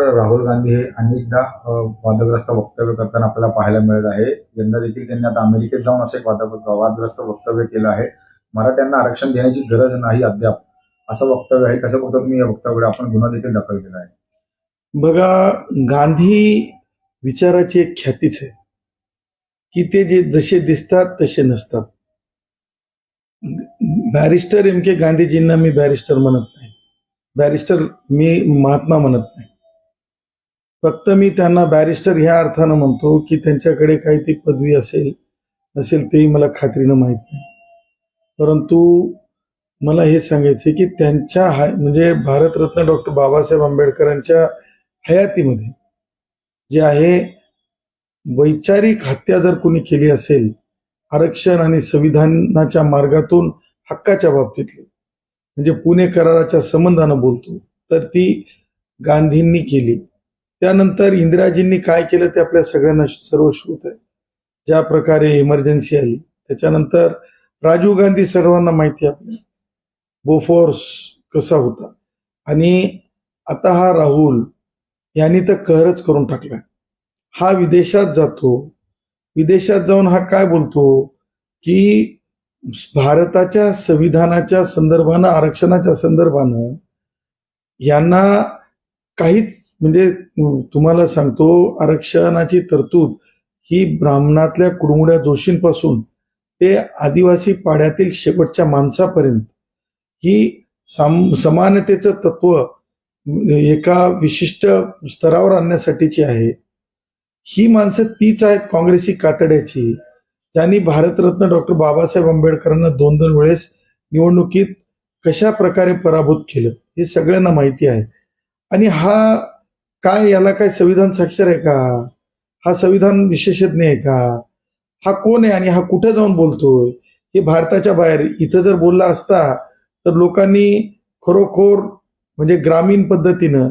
राहुल गांधी हे अनेकदा वादग्रस्त वक्तव्य करताना आपल्याला पाहायला मिळत आहे. यंदा देखील त्यांनी आता अमेरिकेत जाऊन असं एक वाद वादग्रस्त वक्तव्य केलं आहे. मराठ्यांना आरक्षण देण्याची गरज नाही अद्याप. असं वक्तव्य आहे. कसं बघतो तुम्ही या वक्तव्याकडे? आपण गुन्हा देखील दाखल केला आहे. बघा गांधी विचाराची एक ख्यातीच आहे. की ते जे जसे दिसतात तसे नसतात. बॅरिस्टर एम के गांधीजींना मी बॅरिस्टर म्हणत नाही. बॅरिस्टर मी महात्मा म्हणत नाही. फक्त मी त्यांना बॅरिस्टर ह्या अर्थानं म्हणतो की त्यांच्याकडे काही ती पदवी असेल नसेल तेही मला खात्रीनं माहीत नाही. परंतु मला हे सांगायचं की त्यांच्या हाय म्हणजे भारतरत्न डॉक्टर बाबासाहेब आंबेडकरांच्या हयातीमध्ये जे आहे वैचारिक हत्या जर कोणी केली असेल आरक्षण आणि संविधानाच्या मार्गातून हक्काच्या बाबतीतली म्हणजे पुणे कराराच्या संबंधानं बोलतो तर ती गांधींनी केली. त्यानंतर इंदिराजींनी काय केलं ते आपल्या सगळ्यांना सर्व श्रुत आहे. ज्या प्रकारे इमर्जन्सी आली त्याच्यानंतर राजीव गांधी सर्वांना माहिती आहे आपल्या बोफोर्स कसा होता? आणि आता हा राहुल यांनी तर कहरच करून टाकला हा विदेशात जातो. विदेशात जाऊन हा काय बोलतो? की भारताच्या संविधानाच्या संदर्भानं आरक्षणाच्या संदर्भानं यांना काहीच म्हणजे तुम्हाला सांगतो आरक्षणाची तरतूद ही ब्राह्मणातल्या कुडमुड्या जोशींपासून ते आदिवासी पाड्यातील शेवटच्या माणसापर्यंत. ही साम समानतेचं तत्व एका विशिष्ट स्तरावर आणण्यासाठीची आहे. ही माणसं तीच आहेत काँग्रेसी कातड्याची. ज्यांनी भारतरत्न डॉक्टर बाबासाहेब आंबेडकरांना दोन दोन वेळेस निवडणुकीत कशा प्रकारे पराभूत केलं हे सगळ्यांना माहिती आहे. आणि हा काय याला काय संविधान साक्षर आहे का? हा संविधान विशेषज्ञ आहे का? हा कोण आहे आणि हा कुठे जाऊन बोलतोय? हे भारताच्या बाहेर इथं जर बोलला असता तर लोकांनी खरोखर म्हणजे ग्रामीण पद्धतीनं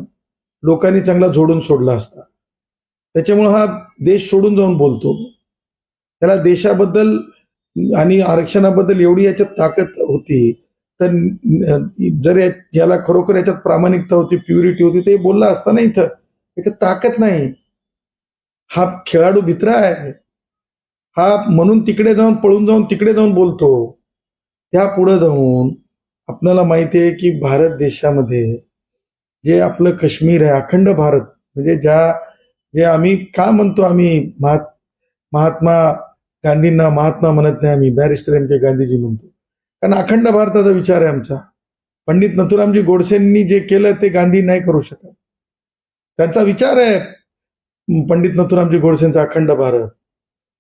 लोकांनी चांगला जोडून सोडला असता. त्याच्यामुळं हा देश सोडून जाऊन बोलतो. त्याला देशाबद्दल आणि आरक्षणाबद्दल एवढी याच्यात ताकद होती तर जर याला खरोखर याच्यात प्रामाणिकता होती प्युरिटी होती ते बोलला असता ना इथं. इथे ताकद नाही. हा खेळाडू भित्रा आहे. हा म्हणून तिकडे जाऊन पळून जाऊन तिकडे जाऊन बोलतो. त्या पुढे जाऊन आपल्याला माहिती आहे की भारत देशामध्ये जे आपलं काश्मीर आहे अखंड भारत म्हणजे ज्या जे आम्ही का म्हणतो आम्ही महात महात्मा गांधींना महात्मा म्हणत नाही आम्ही बॅरिस्टर एम के गांधीजी म्हणतो. कारण अखंड भारताचा विचार आहे आमचा. पंडित नथुरामजी गोडसेंनी जे केलं ते गांधी नाही करू शकत. त्यांचा विचार आहे पंडित नथुरामजी गोडसेंचा अखंड भारत.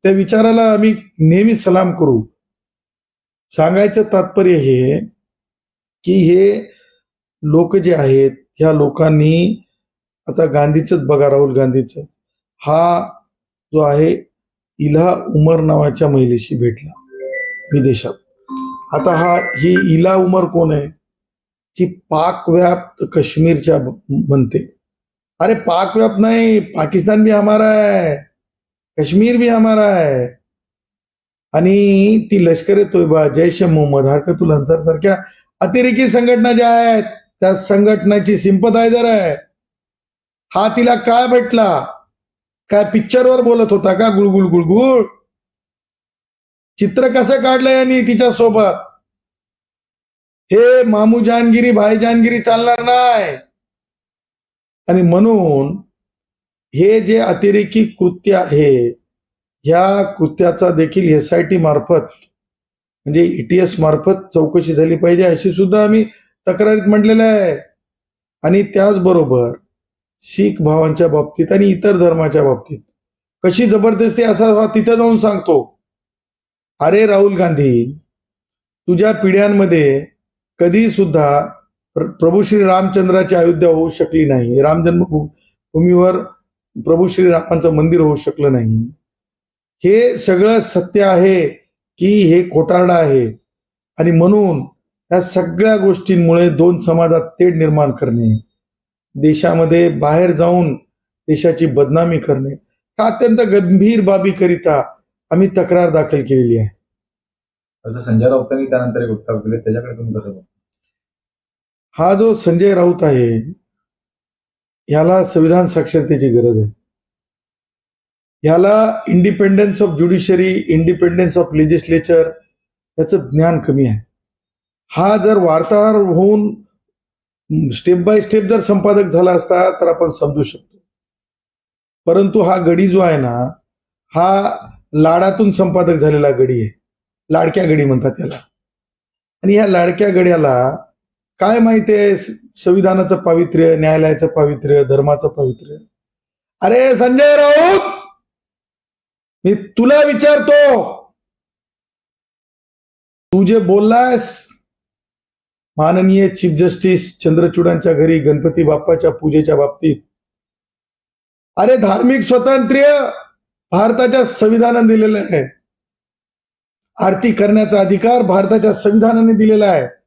त्या विचाराला आम्ही नेहमी सलाम करू. सांगायचं तात्पर्य हे की हे लोक जे आहेत ह्या लोकांनी आता गांधीच बघा राहुल गांधीचं. हा जो आहे इला उमर नावाच्या महिलेशी भेटला विदेशात. आता हा ही इला उमर कोण आहे? जी पाकव्याप्त काश्मीरच्या अरे पाक में अपना नाही पाकिस्तान भी हमारा है काश्मीर भी हमारा है। आणि ती लष्कर ए तोयबा जैश मोहम्मद हरकतुल अन्सार सारख्या अतिरेकी संघटना ज्या आहेत त्या संघटनाची सिंपथायझर आहे। हा तिला काय भेटला? काय पिक्चरवर बोलत होता का? गुळगुळ गुळगुळ? चित्र कसं काढलं यांनी तिच्या सोबत? हे मामू जानगिरी भाई जानगिरी चालणार नाही। आणि म्हणून हे जे अतिरेकी कृत्य आहे ह्या कृत्याचा देखील एस आय टी मार्फत म्हणजे ईटीएस मार्फत चौकशी झाली पाहिजे अशी सुद्धा आम्ही तक्रारीत म्हटलेलं आहे. आणि त्याचबरोबर शीख भावांच्या बाबतीत आणि इतर धर्माच्या बाबतीत कशी जबरदस्ती असा तिथं जाऊन सांगतो. अरे राहुल गांधी तुझ्या पिढ्यांमध्ये कधी सुद्धा प्रभू श्री रामचंद्राची अयोध्या होऊ शकली नाही. राम जन्मभूमीवर प्रभू श्री रामांचं मंदिर होऊ शकलं नाही. हे सगळं सत्य आहे की हे खोटारडा आहे. आणि म्हणून या सगळ्या गोष्टींमुळे दोन समाजात तेढ निर्माण करणे देशामध्ये बाहेर जाऊन देशाची बदनामी करणे हा अत्यंत गंभीर बाबीकरिता आम्ही तक्रार दाखल केलेली आहे. असं संजय राऊतांनी त्यानंतर एक वक्तव्य केले. त्याच्याकडे तुम्ही कसं हा जो संजय राऊत आहे ह्याला संविधान साक्षरतेची गरज आहे. ह्याला independence of judiciary independence of legislature याचं ज्ञान कमी आहे. हा जर वार्ताहर होऊन स्टेप बाय स्टेप जर संपादक झाला असता तर आपण समजू शकतो. परंतु हा गडी जो आहे ना हा लाडातून संपादक झालेला गडी आहे. लाडक्या गडी म्हणतात त्याला आणि ह्या लाडक्या गड्याला काय माहिती आहे? संविधानाचं पावित्र्य न्यायालयाचं पावित्र्य धर्माचं पावित्र्य? अरे संजय राऊत! मी तुला विचारतो! तू जे बोललास माननीय चीफ जस्टिस चंद्रचूडांच्या घरी गणपती बाप्पाच्या पूजेच्या बाबतीत अरे धार्मिक स्वातंत्र्य भारताच्या संविधानाने दिलेलं आहे. आरती करण्याचा अधिकार भारताच्या संविधानाने दिलेला आहे.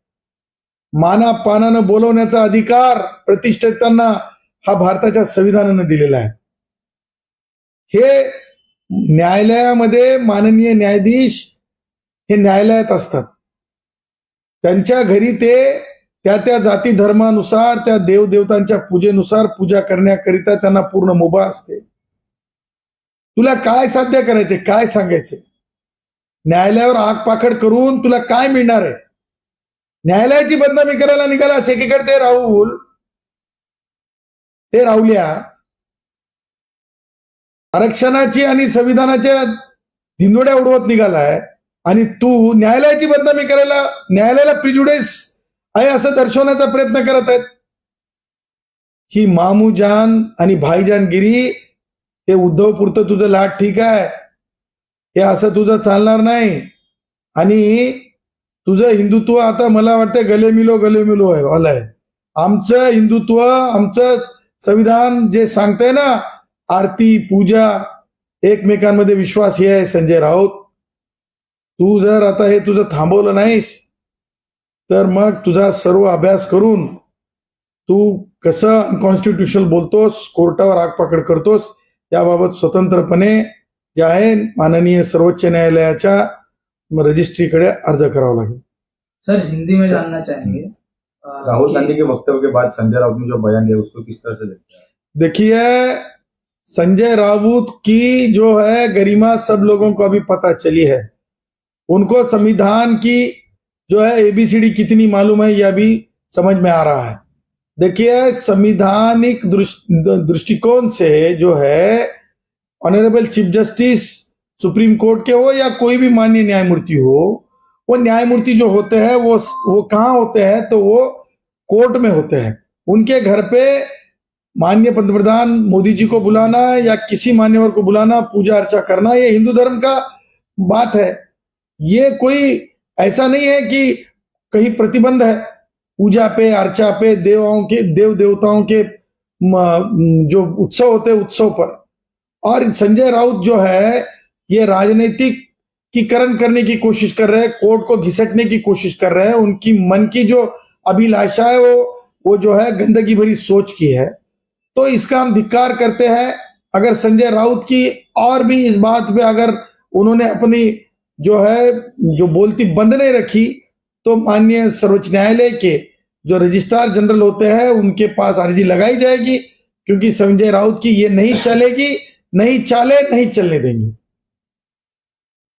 मानापानानं बोलवण्याचा अधिकार प्रतिष्ठितांना हा भारताच्या संविधानाने दिलेला आहे. हे न्यायालयामध्ये माननीय न्यायाधीश हे न्यायालयात असतात. त्यांच्या घरी ते त्या त्या जाती धर्मानुसार त्या देवदेवतांच्या पूजेनुसार पूजा करण्याकरिता त्यांना पूर्ण मुभा असते. तुला काय साध्य करायचे काय सांगायचे न्यायालयावर आग पाखड करून तुला काय मिळणार आहे? न्यायालयाची बदनामी करायला निघालास एकीकडे ते राहुल. ते राहुल्या. आरक्षणाची आणि संविधानाच्या धिंदोड्या उडवत निघालाय. आणि तू न्यायालयाची बदनामी करायला न्यायालयाला प्रिजुडेस आहे असं दर्शवण्याचा प्रयत्न करत आहेत. ही मामूजान आणि भाईजानगिरी हे उद्धव पुरतं तुझं लाट ठीक आहे. हे असं तुझं चालणार नाही. आणि तुझं हिंदुत्व आता मला वाटतं गले मिलो गले मिलो आहे आलंय आमचं हिंदुत्व आमचं संविधान जे सांगतंय ना आरती पूजा एकमेकांमध्ये विश्वास हे आहे संजय राऊत. तू जर आता हे तुझं थांबवलं नाहीस तर मग तुझा सर्व अभ्यास करून तू कसं अनकॉन्स्टिट्युशनल बोलतोस कोर्टावर आगपाकड करतोस याबाबत स्वतंत्रपणे जे आहे माननीय सर्वोच्च न्यायालयाच्या रजिस्ट्रीकडे अर्ज़ करावा लागेल. सर हिंदी में जानना चाहेंगे राहुल गांधी के वक्तव्य के बाद संजय राउत ने जो बयान दिया उसको किस तरह से देखते हैं? देखिए संजय राउत की जो है गरिमा सब लोगों को अभी पता चली है। उनको संविधान की जो है एबीसीडी कितनी मालूम है यह भी समझ में आ रहा है। देखिए संविधानिक दृष्ट- दृष्टिकोण से जो है honourable chief justice supreme court के हो या कोई भी मान्य न्यायमूर्ति हो, वो न्यायमूर्ति जो होते हैं, वो वो कहाँ होते हैं तो वो कोर्ट में होते हैं। उनके घर पे माननीय पंतप्रधान मोदी जी को बुलाना या किसी मान्यवर को बुलाना, पूजा अर्चा करना, ये हिंदू धर्म का बात है। ये कोई ऐसा नहीं है कि कहीं प्रतिबंध है। पूजा पे, अर्चा पे, देवाओं के, देव देवताओं के जो उत्सव होते उत्सव पर। और संजय राउत जो है ये राजनीतिक कीकरण करने की कोशिश कर रहे हैं, कोर्ट को घिसटने की कोशिश कर रहे हैं, उनकी मन की जो अभिलाषा है वो वो जो है गंदगी भरी सोच की है। तो इसका हम धिक्कार करते हैं। अगर संजय राउत की और भी इस बात पे अगर उन्होंने अपनी जो है, जो बोलती बंद नहीं रखी तो माननीय सर्वोच्च न्यायालय के जो रजिस्ट्रार जनरल होते हैं, उनके पास अर्जी लगाई जाएगी, क्योंकि संजय राउत की ये नहीं चलेगी, नहीं चाले, नहीं चलने देंगे।